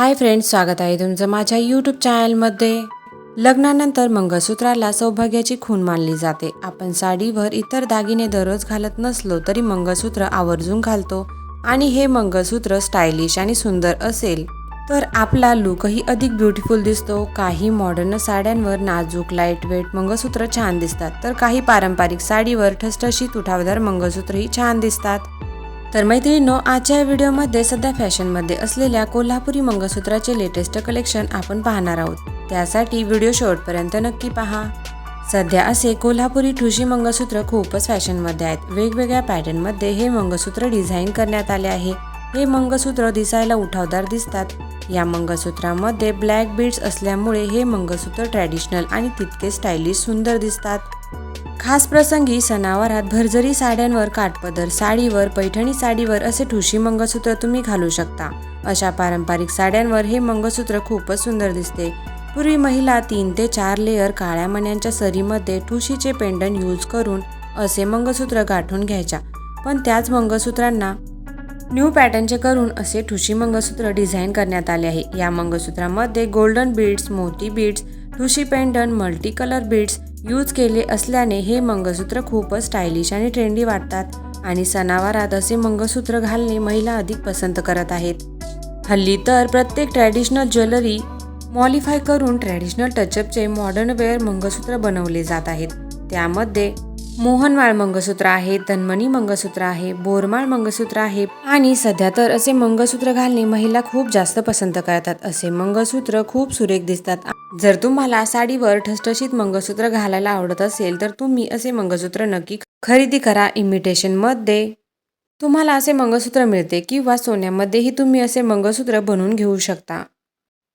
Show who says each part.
Speaker 1: Hi friends स्वागत आहे तुमचं माझ्या यूट्यूब चॅनलमध्ये लग्नानंतर मंगळसूत्राला सौभाग्याची खून मानली जाते. आपण साडीवर इतर दागिने दररोज घालत नसलो तरी मंगळसूत्र आवर्जून घालतो आणि हे मंगळसूत्र स्टायलिश आणि सुंदर असेल. तर आपला लुकही अधिक ब्युटिफुल दिसतो. काही मॉडर्न साड्यांवर नाजूक लाइट वेट मंगळसूत्र छान दिसतात. तर काही पारंपरिक साडीवर ठसठशीत उठावदार मंगळसूत्रही छान दिसतात. तर मैत्रिणींनो आजच्या व्हिडिओमध्ये सध्या फॅशनमध्ये असलेल्या कोल्हापुरी मंगळसूत्राचे लेटेस्ट कलेक्शन आपण पाहणार आहोत. त्यासाठी व्हिडिओ शेवटपर्यंत नक्की पहा. सध्या असे कोल्हापुरी ठुशी मंगळसूत्र खूपच फॅशनमध्ये आहेत. वेगवेगळ्या पॅटर्नमध्ये हे मंगळसूत्र डिझाईन करण्यात आले आहे. हे मंगळसूत्र दिसायला उठावदार दिसतात. या मंगळसूत्रामध्ये ब्लॅक बीड्स असल्यामुळे हे मंगळसूत्र ट्रॅडिशनल आणि तितके स्टायलिश सुंदर दिसतात. खास प्रसंगी सणावारात भरजरी साड्यांवर काठपदर साडीवर पैठणी साडीवर असे ठुशी मंगळसूत्र तुम्ही घालू शकता. अशा पारंपरिक साड्यांवर हे मंगळसूत्र खूपच सुंदर दिसते. पूर्वी महिला तीन ते चार लेअर काळ्या मण्यांच्या सरीमध्ये ठुशीचे पेंडन यूज करून असे मंगळसूत्र गाठून घ्यायच्या. पण त्याच मंगळसूत्रांना न्यू पॅटर्नचे करून असे ठुशी मंगळसूत्र डिझाईन करण्यात आले आहे. या मंगळसूत्रामध्ये गोल्डन बीड्स मोती बीड्स ठुशी pendant multi colour beads use केले असल्याने हे मंगळसूत्र खूपच स्टायलिश आणि ट्रेंडी वाटतात. आणि सणावारात असे मंगळसूत्र घालणे महिला अधिक पसंत करत आहेत. हल्ली तर प्रत्येक ट्रॅडिशनल ज्वेलरी मॉलिफाय करून ट्रॅडिशनल टचअपचे मॉडर्न वेअर मंगळसूत्र बनवले जात आहेत. त्यामध्ये मोहनमाळ मंगळसूत्र आहे तन्मणी मंगळसूत्र आहे बोरमाळ मंगळसूत्र आहे आणि सध्या तर असे मंगळसूत्र घालणे महिला खूप जास्त पसंत करतात. असे मंगळसूत्र खूप सुरेख दिसतात. जर तुम्हाला साडीवर ठसठशीत मंगळसूत्र घालायला आवडत असेल तर तुम्ही असे मंगळसूत्र नक्की खरेदी करा. इमिटेशनमध्ये तुम्हाला असे मंगळसूत्र मिळते किंवा सोन्यामध्येही तुम्ही असे मंगळसूत्र बनवून घेऊ शकता.